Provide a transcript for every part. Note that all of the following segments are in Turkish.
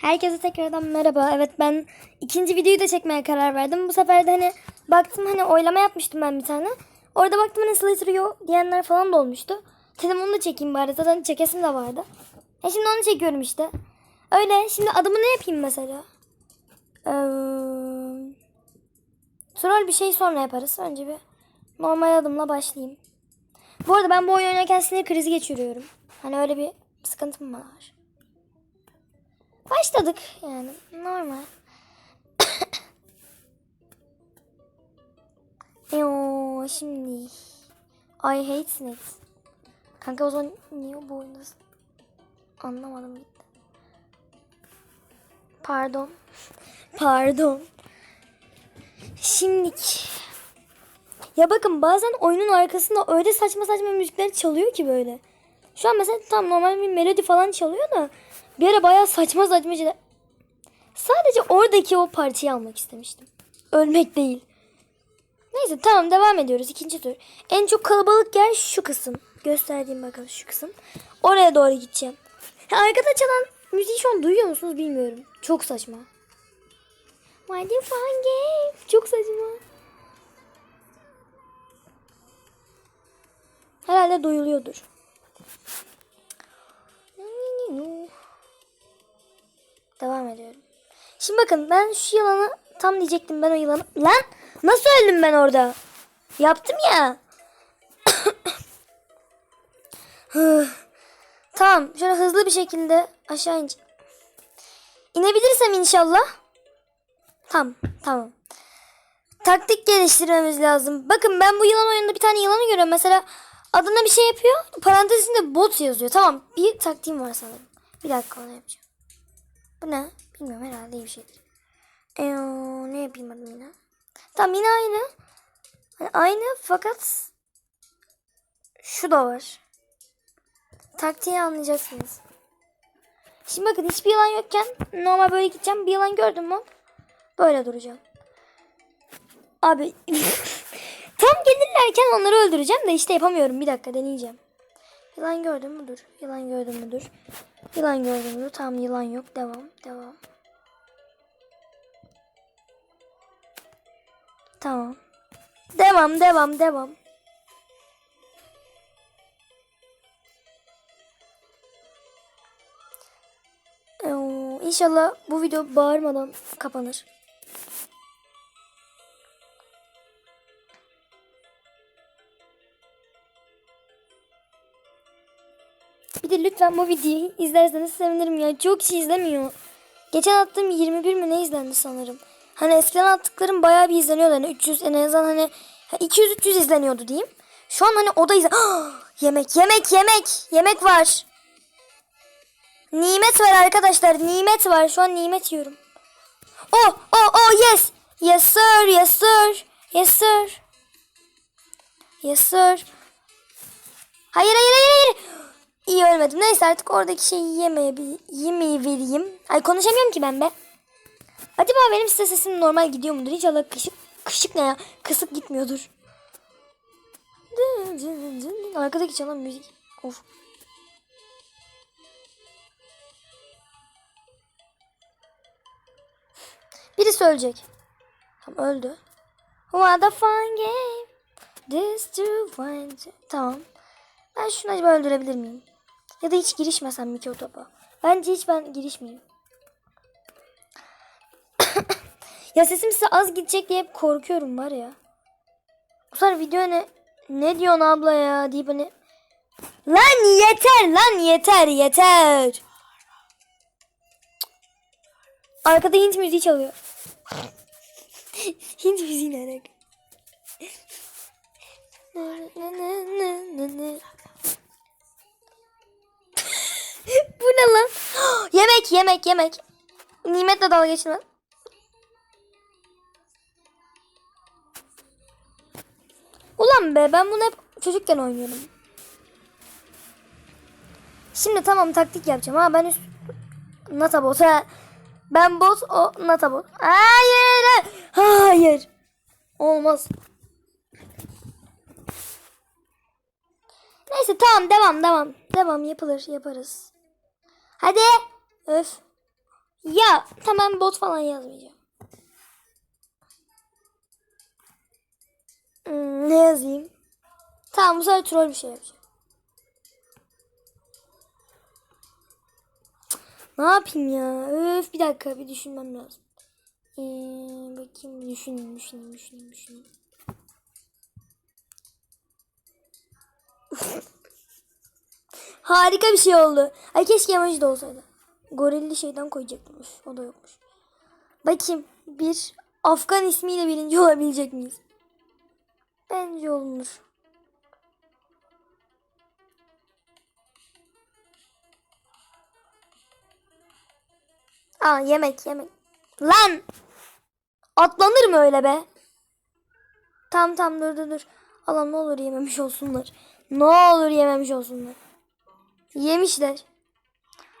Herkese tekrardan merhaba. Evet ben ikinci videoyu da çekmeye karar verdim. Bu sefer de hani baktım hani oylama yapmıştım ben bir tane. Orada baktım hani Slater diyenler falan da olmuştu. Dedim onu da çekeyim bari. Zaten çekesim de vardı. E şimdi onu çekiyorum işte. Öyle. Şimdi adımı ne yapayım mesela? Ee, troll bir şey sonra yaparız. Önce bir normal adımla başlayayım. Bu arada ben bu oyun oynarken sinir krizi geçiriyorum. Hani öyle bir sıkıntım var. Başladık yani normal. Yo şimdi I hate snakes. Kanka o zaman niye bu oyundasın? Anlamadım gitti. Pardon. Pardon. Şimdilik. Ya bakın bazen oyunun arkasında öyle saçma saçma müzikler çalıyor ki böyle. Şu an mesela tam normal bir melodi falan çalıyor da bir ara bayağı saçma saçma şeyler. Sadece oradaki o parçayı almak istemiştim. Ölmek değil. Neyse tamam devam ediyoruz. ikinci tur. En çok kalabalık yer şu kısım. Gösterdiğim bakalım şu kısım. Oraya doğru gideceğim. Arkada çalan müziği şu an duyuyor musunuz bilmiyorum. Çok saçma. Do you find game? Çok saçma. Herhalde duyuluyordur. Devam ediyorum. Şimdi bakın ben şu yılanı tam diyecektim ben o yılanı. Lan nasıl öldüm ben orada? Yaptım ya. Tamam şöyle hızlı bir şekilde aşağı ince. İnebilirsem inşallah. Tamam tamam. Taktik geliştirmemiz lazım. Bakın ben bu yılan oyununda bir tane yılanı görüyorum. Mesela adına bir şey yapıyor. Parantezinde bot yazıyor. Tamam bir taktiğim var sanırım. Bir dakika onu yapacağım. Bu ne? Bilmiyorum herhalde iyi bir şeydir. Ee, ne adım yine? Tamam yine aynı. Yani aynı fakat şu da var. Taktiği anlayacaksınız. Şimdi bakın hiçbir yılan yokken normal böyle gideceğim. Bir yılan gördüm mü böyle duracağım. Abi tam gelirlerken onları öldüreceğim de işte yapamıyorum. Bir dakika deneyeceğim. Yılan gördün mü dur. Yılan gördün mü dur. Yılan gördün mü? Tamam yılan yok. Devam. Devam. Tamam. Devam devam devam. Ee, İnşallah bu video bağırmadan kapanır. Bir de lütfen bu videoyu izlerseniz sevinirim ya. Çok kişi izlemiyor. Geçen attığım 21 mi ne izlendi sanırım. Hani eskiden attıklarım bayağı bir izleniyordu. Hani 300 en azından hani 200-300 izleniyordu diyeyim. Şu an hani o da izlen... yemek yemek yemek. Yemek var. Nimet var arkadaşlar. Nimet var. Şu an nimet yiyorum. Oh oh oh yes. Yes sir. Yes sir. Yes sir. Yes sir. Hayır hayır hayır hayır. İyi ölmedim. Neyse artık oradaki şeyi yemeye, yemeği vereyim. Ay konuşamıyorum ki ben be. Acaba benim size sesim normal gidiyor mudur? İnşallah kışık, kışık ne ya? Kısık gitmiyordur. Arkadaki çalan müzik. Of. Birisi ölecek. Tamam öldü. What a fun game. This to find. Tamam. Ben şunu acaba öldürebilir miyim? Ya da hiç girişmesem mi ki o topa? Bence hiç ben girişmeyeyim. ya sesim size az gidecek diye hep korkuyorum var ya. Bu sefer video ne? Ne diyorsun abla ya deyip hani. Lan yeter lan yeter yeter. Arkada Hint müziği çalıyor. Hint müziği ne alaka? Bu ne lan? yemek yemek yemek. Nimetle dalga geçme. Ulan be ben bunu hep çocukken oynuyordum. Şimdi tamam taktik yapacağım ha ben üst Nata bot ha. Ben bot o Nata bot. Hayır. Hayır. Olmaz. Neyse tamam devam devam. Devam yapılır yaparız. Hadi. Öf. Ya tamam bot falan yazmayacağım. Hmm, ne yazayım? Tamam bu sefer troll bir şey yapacağım. Ne yapayım ya? Öf bir dakika bir düşünmem lazım. Ee, bakayım düşüneyim düşüneyim düşüneyim düşüneyim. Harika bir şey oldu. Ay keşke emoji de olsaydı. Gorilli şeyden koyacaktım. Üf, o da yokmuş. Bakayım bir Afgan ismiyle birinci olabilecek miyiz? Bence olunur. Aa yemek yemek. Lan! Atlanır mı öyle be? Tam tam dur dur dur. Allah ne olur yememiş olsunlar. Ne olur yememiş olsunlar. Yemişler.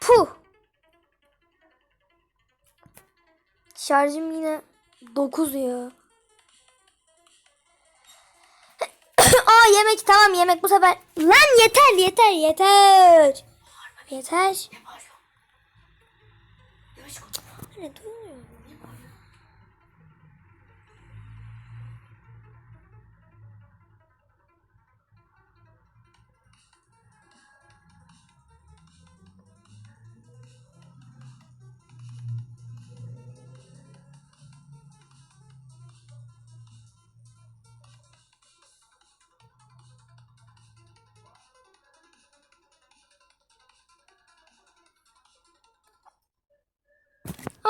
Puh. Şarjım yine 9 ya. Aa yemek tamam yemek bu sefer. Lan yeter yeter yeter. Yeter. Anne duymuyorum.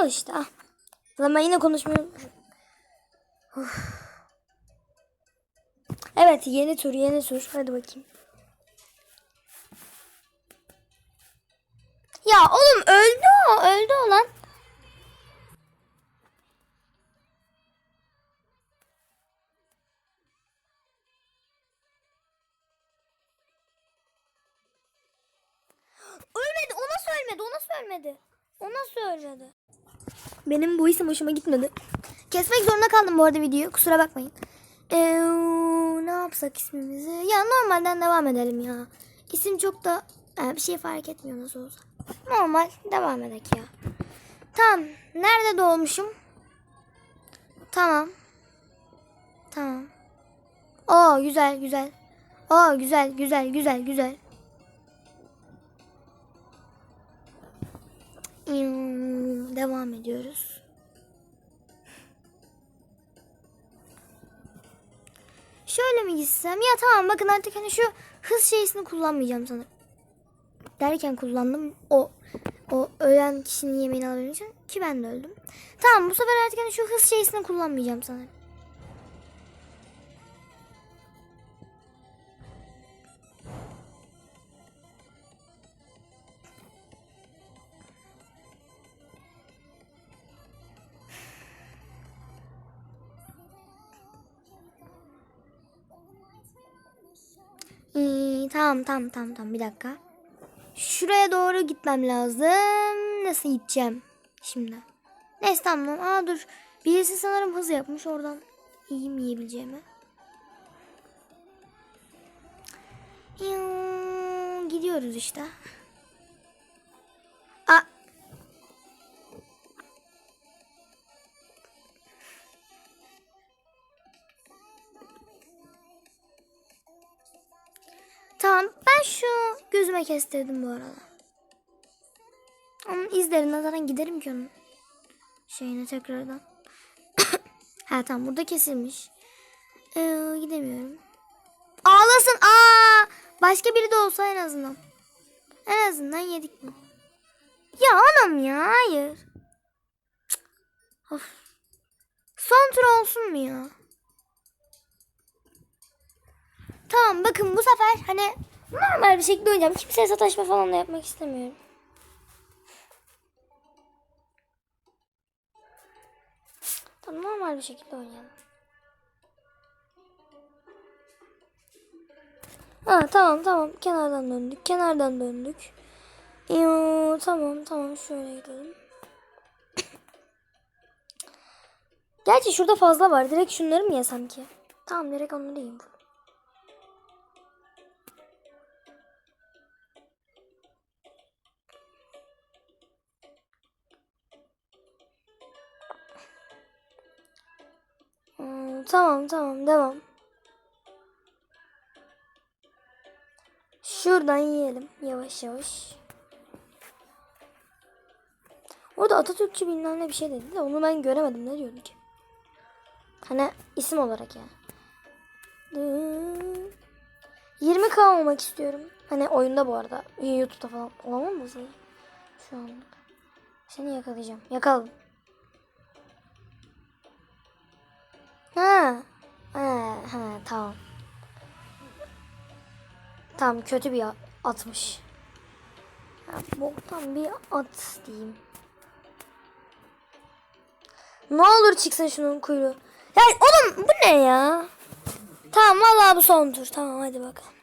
Al işte al. Lan yine. Uf. Evet yeni tur yeni tur. Hadi bakayım. Ya oğlum öldü o öldü o lan. Ölmedi o nasıl ölmedi o nasıl ölmedi? O nasıl ölmedi? Benim bu isim hoşuma gitmedi. Kesmek zorunda kaldım bu arada videoyu. Kusura bakmayın. Ee, ne yapsak ismimizi? Ya normalden devam edelim ya. İsim çok da e, bir şey fark etmiyor nasıl olsa. Normal devam edelim ya. Tamam. Nerede doğmuşum? Tamam. Tamam. Oo güzel güzel. Oo güzel güzel güzel güzel. Devam ediyoruz. Şöyle mi gitsem? Ya tamam bakın artık hani şu hız şeysini kullanmayacağım sanırım. Derken kullandım. O o ölen kişinin yemeğini alabilmek için ki ben de öldüm. Tamam bu sefer artık hani şu hız şeysini kullanmayacağım sanırım. Ee, tamam tamam tamam tamam bir dakika. Şuraya doğru gitmem lazım. Nasıl gideceğim şimdi? Neyse tamam. Aa dur. Birisi sanırım hız yapmış oradan. İyi mi yiyebileceğimi? Gidiyoruz işte. Tamam ben şu gözüme kestirdim bu arada. Onun izlerinden zaten giderim ki onun şeyine tekrardan. ha tamam burada kesilmiş. Ee, gidemiyorum. Ağlasın. Aa! Başka biri de olsa en azından. En azından yedik mi? Ya anam ya hayır. Of. Son tur olsun mu ya? Tamam bakın bu sefer hani normal bir şekilde oynayacağım. Kimseye sataşma falan da yapmak istemiyorum. Tamam normal bir şekilde oynayalım. Ha tamam tamam kenardan döndük kenardan döndük. Yoo, tamam tamam şöyle gidelim. Gerçi şurada fazla var. Direkt şunları mı yesem ki? Tamam direkt onları yiyeyim. Tamam tamam devam. Şuradan yiyelim yavaş yavaş. Orada Atatürkçü bilmem ne bir şey dedi de onu ben göremedim. Ne diyordu ki? Hani isim olarak yani. 20k olmak istiyorum. Hani oyunda bu arada. YouTube'da falan. Olamam mı seni? Şu an. Seni yakalayacağım. Yakaladım. Ha. Ha, ha tamam. Tamam kötü bir atmış. Ya, boktan bir at diyeyim. Ne olur çıksın şunun kuyruğu. Ya oğlum bu ne ya? Tamam vallahi bu son tur. Tamam hadi bakalım.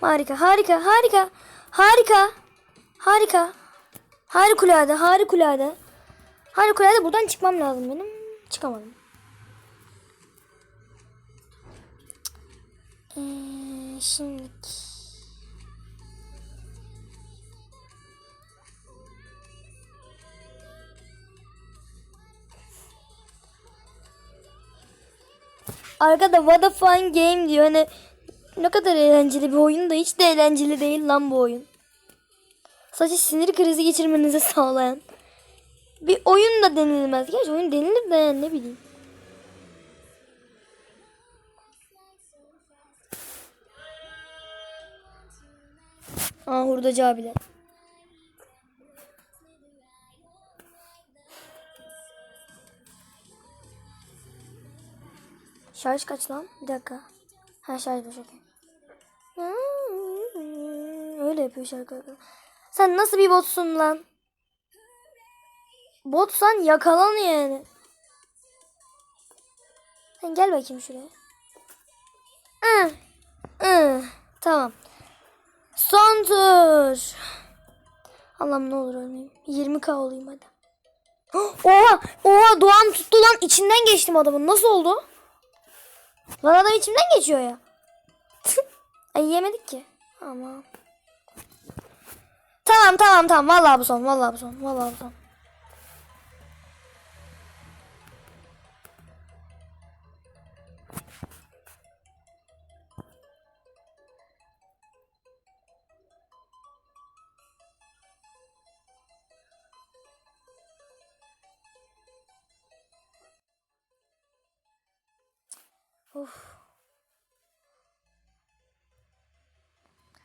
Harika, harika, harika, harika, harika, harikulade, harikulade, harikulade. Buradan çıkmam lazım benim. Çıkamadım. Ee, şimdi Arkada what a fun game diyor. Hani ne kadar eğlenceli bir oyun da hiç de eğlenceli değil lan bu oyun. Sadece sinir krizi geçirmenizi sağlayan. Bir oyun da denilmez. Gerçi oyun denilir de yani ne bileyim. Aa hurdacı abiler. Şarj kaç lan? Bir dakika. Ha şarj boş okey. Öyle yapıyor şarkı. Sen nasıl bir botsun lan? Botsan yakalan yani. Sen gel bakayım şuraya. Hı. Hı. Tamam. Son tur. Allah'ım ne olur ölmeyeyim. 20k olayım hadi. Oha! Oha! Doğan tuttu lan. İçinden geçtim adamın. Nasıl oldu? Lan adam içimden geçiyor ya. Ay yemedik ki. Ama. Tamam tamam tamam. Vallahi bu son. Vallahi bu son. Vallahi bu son. Of.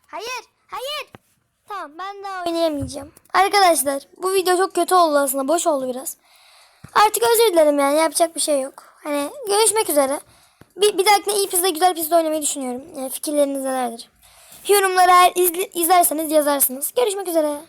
Hayır, hayır. Tamam, ben daha oynayamayacağım. Arkadaşlar, bu video çok kötü oldu aslında. Boş oldu biraz. Artık özür dilerim yani. Yapacak bir şey yok. Hani görüşmek üzere. Bir, bir dahakine iyi pizza, güzel pizza oynamayı düşünüyorum. Yani fikirleriniz nelerdir? Yorumlara izlerseniz yazarsınız. Görüşmek üzere.